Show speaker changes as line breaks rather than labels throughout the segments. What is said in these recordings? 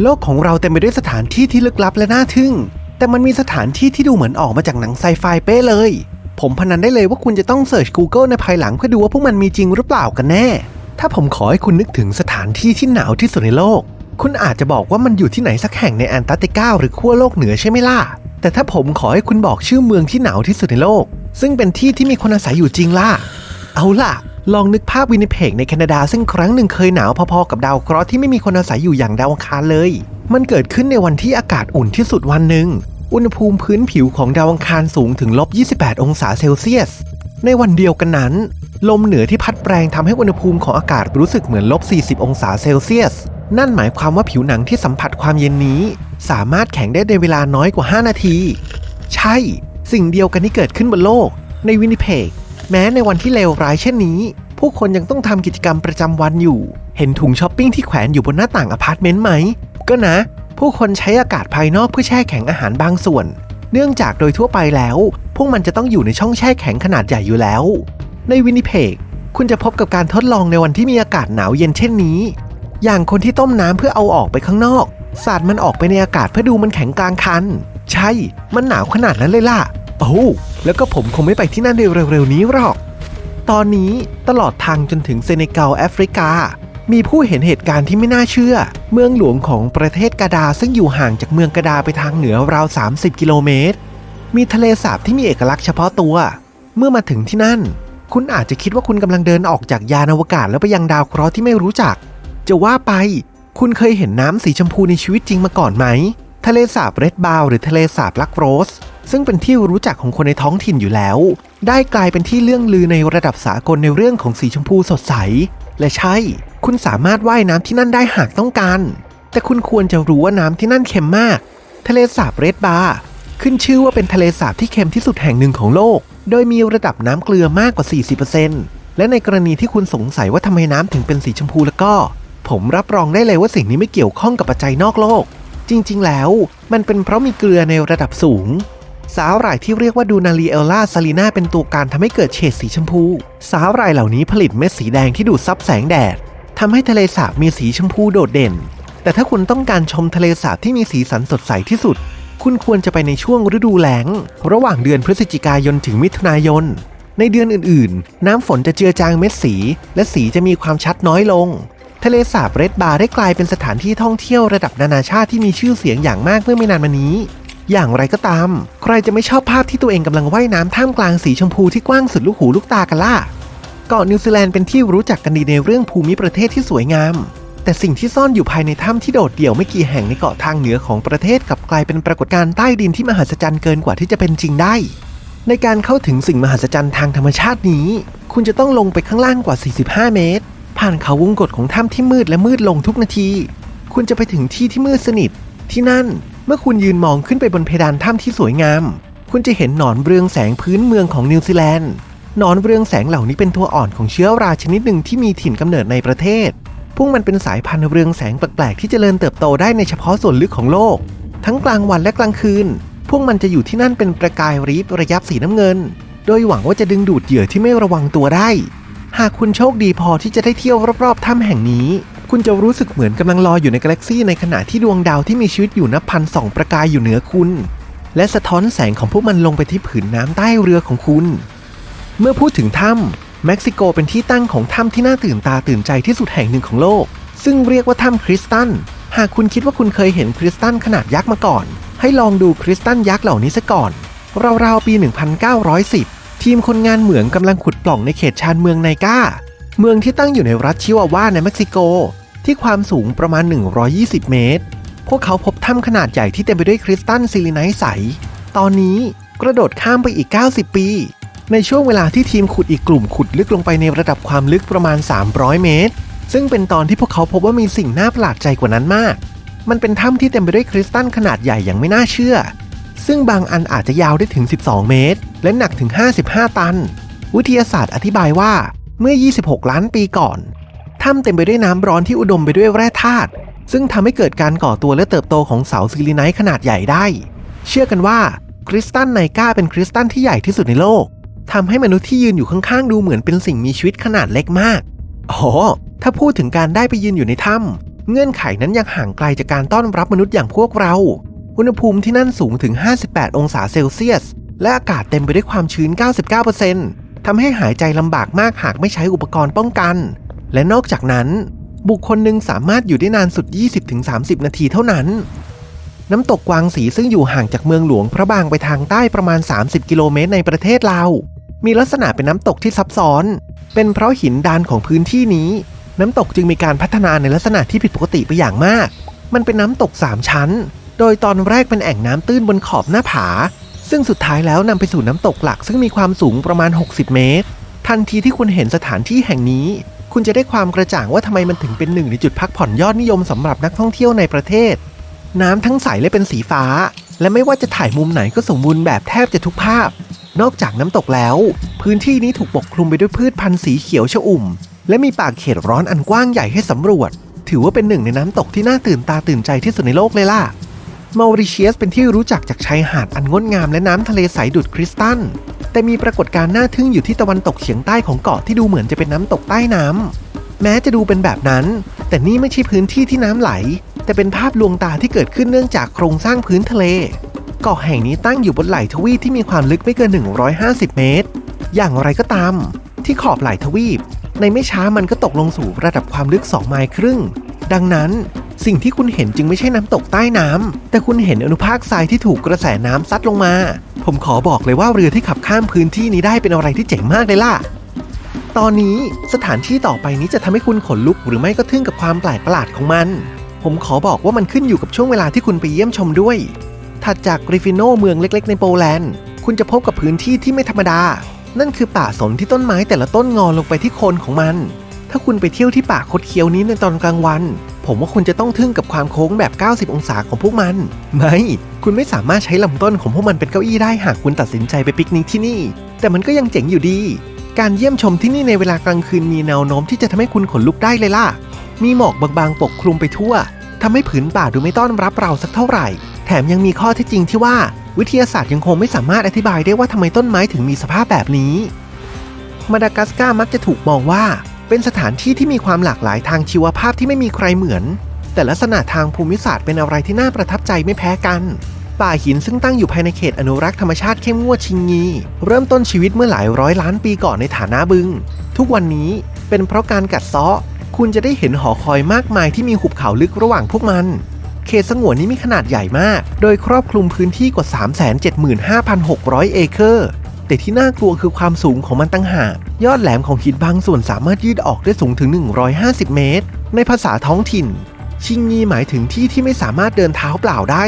โลกของเราเต็มไปด้วยสถานที่ที่ลึกลับและน่าทึ่ง แต่มันมีสถานที่ที่ดูเหมือนออกมาจากหนังไซไฟเป๊ะเลย ผมพนันได้เลยว่าคุณจะต้องเสิร์ช Google ในภายหลังเพื่อดูว่าพวกมันมีจริงหรือเปล่ากันแน่ ถ้าผมขอให้คุณนึกถึงสถานที่ที่หนาวที่สุดในโลก คุณอาจจะบอกว่ามันอยู่ที่ไหนสักแห่งในแอนตาร์กติกาหรือขั้วโลกเหนือใช่ไหมล่ะ แต่ถ้าผมขอให้คุณบอกชื่อเมืองที่หนาวที่สุดในโลก ซึ่งเป็นที่ที่มีคนอาศัยอยู่จริงล่ะ เอาล่ะ ลองนึกภาพวินิเพกในแคนาดาซึ่งครั้งหนึ่งเคยหนาวพอๆกับดาวเคราะห์ที่ไม่มีคนอาศัยอยู่อย่างดาวอังคารเลย มันเกิดขึ้นในวันที่อากาศอุ่นที่สุดวันหนึ่ง อุณหภูมิพื้นผิวของดาวอังคารสูงถึงลบ 28 องศาเซลเซียส ในวันเดียวกันนั้น ลมเหนือที่พัดแรงทำให้อุณหภูมิของอากาศรู้สึกเหมือนลบ 40 องศาเซลเซียส นั่นหมายความว่าผิวหนังที่สัมผัสความเย็นนี้ สามารถแข็งได้ในเวลาน้อยกว่า 5 นาที ใช่ สิ่งเดียวกันที่เกิดขึ้นบนโลก ในวินิเพก แม้ในวันที่เลวร้ายเช่นนี้ ผู้คนยังต้องทำกิจกรรมประจำวันอยู่ เห็นถุงช้อปปิ้งที่แขวนอยู่บนหน้าต่างอพาร์ตเมนต์ไหม ก็นะ ผู้คนใช้อากาศภายนอกเพื่อแช่แข็งอาหารบางส่วน เนื่องจากโดยทั่วไปแล้ว พวกมันจะต้องอยู่ในช่องแช่แข็งขนาดใหญ่อยู่แล้ว ในวินิเพกคุณจะพบกับการทดลองในวันที่มีอากาศหนาวเย็นเช่นนี้ อย่างคนที่ต้มน้ำเพื่อเอาออกไปข้างนอก สาดมันออกไปในอากาศเพื่อดูมันแข็งกลางคัน ใช่ มันหนาวขนาดนั้นเลยล่ะ โอ้ แล้วก็ผมคงไม่ไปที่นั่นในเร็วๆนี้หรอก ตอนนี้ตลอดทางจนถึงเซเนกัลแอฟริกา มีผู้เห็นเหตุการณ์ที่ไม่น่าเชื่อ เมืองหลวงของประเทศกาดาซึ่งอยู่ห่างจากเมืองกาดาไปทางเหนือราว 30 กิโลเมตร มีทะเลสาบที่มีเอกลักษณ์เฉพาะตัว เมื่อมาถึงที่นั่น คุณอาจจะคิดว่าคุณกำลังเดินออกจากยานอวกาศแล้วไปยังดาวเคราะห์ที่ไม่รู้จัก จะว่าไป คุณเคยเห็นน้ำสีชมพูในชีวิตจริงมาก่อนไหม ทะเลสาบเรดบาวหรือทะเลสาบลักโรส ซึ่งเป็นที่รู้จักของคนในท้องถิ่นอยู่แล้ว ได้กลายเป็นที่เรื่องลือในระดับสากลในเรื่องของสีชมพูสดใส และใช่ คุณสามารถว่ายน้ำที่นั่นได้หากต้องการ แต่คุณควรจะรู้ว่าน้ำที่นั่นเค็มมาก ทะเลสาบเรดบาร์ขึ้นชื่อว่าเป็นทะเลสาบที่เค็มที่สุดแห่งหนึ่งของโลก โดยมีระดับน้ำเกลือมากกว่า 40%และในกรณีที่คุณสงสัยว่าทำไมน้ำถึงเป็นสีชมพูแล้วก็ ผมรับรองได้เลยว่าสิ่งนี้ไม่เกี่ยวข้องกับปัจจัยนอกโลก จริงๆ แล้ว มันเป็นเพราะมีเกลือในระดับสูง สาหร่ายที่เรียกว่าดูนาลีเอลล่าซาลีนาเป็นตัวการทำให้เกิดเฉดสีชมพู สาหร่ายเหล่านี้ผลิตเม็ดสีแดงที่ดูดซับแสงแดดทำให้ทะเลสาบมีสีชมพูโดดเด่น แต่ถ้าคุณต้องการชมทะเลสาบที่มีสีสันสดใสที่สุด คุณควรจะไปในช่วงฤดูแล้ง ระหว่างเดือนพฤศจิกายนถึงมิถุนายน ในเดือนอื่นๆ น้ำฝนจะเจือจางเม็ดสี และสีจะมีความชัดน้อยลงทะเลสาบเรดบาร์ได้กลายเป็นสถานที่ท่องเที่ยวระดับนานาชาติที่มีชื่อเสียงอย่างมากเมื่อไม่นานมานี้ อย่างไรก็ตาม ใครจะไม่ชอบภาพที่ตัวเองกำลังว่ายน้ำท่ามกลางสีชมพูที่กว้างสุดลูกหูลูกตากันล่ะ เกาะนิวซีแลนด์เป็นที่รู้จักกันดีในเรื่องภูมิประเทศที่สวยงาม แต่สิ่งที่ซ่อนอยู่ภายในถ้ำที่โดดเดี่ยวไม่กี่แห่งในเกาะทางเหนือของประเทศกลับกลายเป็นปรากฏการณ์ใต้ดินที่มหัศจรรย์เกินกว่าที่จะเป็นจริงได้ ในการเข้าถึงสิ่งมหัศจรรย์ทางธรรมชาตินี้ คุณจะต้องลงไปข้างล่างกว่า 45 เมตร ผ่านเขาวงกฏของถ้ำที่มืดและมืดลงทุกนาที คุณจะไปถึงที่ที่มืดสนิท ที่นั่น เมื่อคุณยืนมองขึ้นไปบนเพดานถ้ำที่สวยงาม คุณจะเห็นหนอนเรืองแสงพื้นเมืองของนิวซีแลนด์หนอนเรืองแสงเหล่านี้เป็นตัวอ่อนของเชื้อราชนิดหนึ่งที่มีถิ่นกำเนิดในประเทศ พวกมันเป็นสายพันธุ์เรืองแสงแปลกๆที่เจริญเติบโตได้ในเฉพาะส่วนลึกของโลก ทั้งกลางวันและกลางคืน พวกมันจะอยู่ที่นั่นเป็นประกายรีบระยับสีน้ำเงิน โดยหวังว่าจะดึงดูดเหยื่อที่ไม่ระวังตัวได้ หากคุณโชคดีพอที่จะได้เที่ยวรอบๆถ้ำแห่งนี้ คุณจะรู้สึกเหมือนกำลังลอยอยู่ในกาแล็กซี่ในขณะที่ดวงดาวที่มีชีวิตอยู่นับพันส่องประกายอยู่เหนือคุณ และสะท้อนแสงของพวกมันลงไปที่ผืนน้ำใต้เรือของคุณ เมื่อพูดถึงถ้ำเม็กซิโกเป็นที่ตั้งของถ้ำที่น่าตื่นตาตื่นใจที่สุดแห่งหนึ่งของโลก ซึ่งเรียกว่าถ้ำคริสตัลหากคุณคิดว่าคุณเคยเห็นคริสตัลขนาดยักษ์มาก่อน ให้ลองดูคริสตัลยักษ์เหล่านี้ซะก่อนราวๆปี 1910 ทีมคนงานเหมืองกำลังขุดปล่องในเขตชานเมืองไนกาเมืองที่ตั้งอยู่ในรัฐชิวาวาในเม็กซิโก ที่ความสูงประมาณ 120 เมตร พวกเขาพบถ้ำขนาดใหญ่ที่เต็มไปด้วยคริสตัลซิลิไนท์ใส ตอนนี้กระโดดข้ามไปอีก 90 ปี ในช่วงเวลาที่ทีมขุดอีกกลุ่มขุดลึกลงไปในระดับความลึกประมาณ 300 เมตร ซึ่งเป็นตอนที่พวกเขาพบว่ามีสิ่งน่าประหลาดใจกว่านั้นมาก มันเป็นถ้ำที่เต็มไปด้วยคริสตัลขนาดใหญ่อย่างไม่น่าเชื่อ ซึ่งบางอันอาจจะยาวได้ถึง 12 เมตร และหนักถึง 55 ตัน วิทยาศาสตร์อธิบายว่าเมื่อ 26 ล้านปีก่อน ถ้ำเต็มไปด้วยน้ำร้อนที่อุดมไปด้วยแร่ธาตุซึ่งทำให้เกิดการก่อตัวและเติบโตของเสาซิลิไนท์ขนาดใหญ่ได้ เชื่อกันว่าคริสตัลไนกาเป็นคริสตัลที่ใหญ่ที่สุดในโลกทำให้มนุษย์ที่ยืนอยู่ข้างๆดูเหมือนเป็นสิ่งมีชีวิตขนาดเล็กมากอ๋อถ้าพูดถึงการได้ไปยืนอยู่ในถ้ำเงื่อนไขนั้นยังห่างไกลจากการต้อนรับมนุษย์อย่างพวกเรา อุณหภูมิที่นั่นสูงถึง 58 องศาเซลเซียส และอากาศเต็มไปด้วยความชื้น 99%ทำให้หายใจลำบากมากหากไม่ใช้อุปกรณ์ป้องกัน และนอกจากนั้น บุคคลหนึ่งสามารถอยู่ได้นานสุด 20-30 นาทีเท่านั้น น้ำตกกวางสีซึ่งอยู่ห่างจากเมืองหลวงพระบางไปทางใต้ประมาณ 30 กิโลเมตรในประเทศลาวมีลักษณะเป็นน้ำตกที่ซับซ้อน เป็นเพราะหินดานของพื้นที่นี้ น้ำตกจึงมีการพัฒนาในลักษณะที่ผิดปกติไปอย่างมาก มันเป็นน้ำตก 3 ชั้น โดยตอนแรกเป็นแอ่งน้ำตื้นบนขอบหน้าผา ซึ่งสุดท้ายแล้วนำไปสู่น้ำตกหลักซึ่งมีความสูงประมาณ 60 เมตร ทันทีที่คุณเห็นสถานที่แห่งนี้ คุณจะได้ความกระจ่างว่าทำไมมันถึงเป็นหนึ่งในจุดพักผ่อนยอดนิยมสำหรับนักท่องเที่ยวในประเทศ น้ำทั้งใสและเป็นสีฟ้า และไม่ว่าจะถ่ายมุมไหนก็สมบูรณ์แบบแทบจะทุกภาพ นอกจากน้ำตกแล้ว พื้นที่นี้ถูกปกคลุมไปด้วยพืชพันธุ์สีเขียวชอุ่ม และมีป่าเขตร้อนอันกว้างใหญ่ให้สำรวจ ถือว่าเป็นหนึ่งในน้ำตกที่น่าตื่นตาตื่นใจที่สุดในโลกเลยล่ะมอริเชียสเป็นที่รู้จักจากชายหาดอันงดงามและน้ำทะเลใสดุดคริสตัล แต่มีปรากฏการณ์น่าทึ่งอยู่ที่ตะวันตกเฉียงใต้ของเกาะที่ดูเหมือนจะเป็นน้ำตกใต้น้ำแม้จะดูเป็นแบบนั้น แต่นี่ไม่ใช่พื้นที่ที่น้ำไหล แต่เป็นภาพลวงตาที่เกิดขึ้นเนื่องจากโครงสร้างพื้นทะเล เกาะแห่งนี้ตั้งอยู่บนไหล่ทวีปที่มีความลึกไม่เกิน 150 เมตร อย่างไรก็ตาม ที่ขอบไหล่ทวีป ในไม่ช้ามันก็ตกลงสู่ระดับความลึก 2 ไมล์ครึ่ง ดังนั้นสิ่งที่คุณเห็นจึงไม่ใช่น้ำตกใต้น้ำแต่คุณเห็นอนุภาคทรายที่ถูกกระแสน้ำซัดลงมา ผมขอบอกเลยว่าเรือที่ขับข้ามพื้นที่นี้ได้เป็นอะไรที่เจ๋งมากเลยล่ะ ตอนนี้สถานที่ต่อไปนี้จะทำให้คุณขนลุกหรือไม่ก็ทึ่งกับความแปลกประหลาดของมัน ผมขอบอกว่ามันขึ้นอยู่กับช่วงเวลาที่คุณไปเยี่ยมชมด้วย ถัดจากกริฟิโนเมืองเล็ก ๆ ในโปแลนด์ คุณจะพบกับพื้นที่ที่ไม่ธรรมดา นั่นคือป่าสนที่ต้นไม้แต่ละต้นงอลงไปที่โคนของมัน ถ้าคุณไปเที่ยวที่ป่าคดเคี้ยวนี้ในตอนกลางวัน ผมว่าคุณจะต้องทึ่งกับความโค้งแบบ 90 องศาของพวกมัน ไม่ คุณไม่สามารถใช้ลำต้นของพวกมันเป็นเก้าอี้ได้หากคุณตัดสินใจไปปิกนิกที่นี่ แต่มันก็ยังเจ๋งอยู่ดี การเยี่ยมชมที่นี่ในเวลากลางคืนมีแนวโน้มที่จะทำให้คุณขนลุกได้เลยล่ะ มีหมอกบางๆปกคลุมไปทั่วทำให้ผืนป่าดูไม่ต้อนรับเราสักเท่าไหร่ แถมยังมีข้อเท็จจริงที่ว่า วิทยาศาสตร์ยังคงไม่สามารถอธิบายได้ว่าทำไมต้นไม้ถึงมีสภาพแบบนี้ มาดากัสการ์มักจะถูกมองว่า เป็นสถานที่ที่มีความหลากหลายทางชีวภาพที่ไม่มีใครเหมือน แต่ลักษณะทางภูมิศาสตร์เป็นอะไรที่น่าประทับใจไม่แพ้กัน ป่าหินซึ่งตั้งอยู่ภายในเขตอนุรักษ์ธรรมชาติเข้มงวดชิงงี เริ่มต้นชีวิตเมื่อหลายร้อยล้านปีก่อนในฐานะบึง ทุกวันนี้เป็นเพราะการกัดเซาะ คุณจะได้เห็นหอคอยมากมายที่มีหุบเขาลึกระหว่างพวกมันเขตสงวนนี้มีขนาดใหญ่มาก โดยครอบคลุมพื้นที่กว่า 375,600 เอเคอร์ แต่ที่น่ากลัวคือความสูงของมันตั้งหากยอดแหลมของหินบางส่วนสามารถยืดออกได้สูงถึง 150 เมตร ในภาษาท้องถิ่น ชิงงีหมายถึงที่ที่ไม่สามารถเดินเท้าเปล่าได้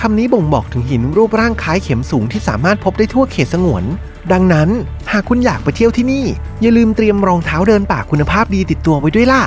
คำนี้บ่งบอกถึงหินรูปร่างคล้ายเข็มสูงที่สามารถพบได้ทั่วเขตสงวน ดังนั้น หากคุณอยากไปเที่ยวที่นี่ อย่าลืมเตรียมรองเท้าเดินป่าคุณภาพดีติดตัวไว้ด้วยล่ะ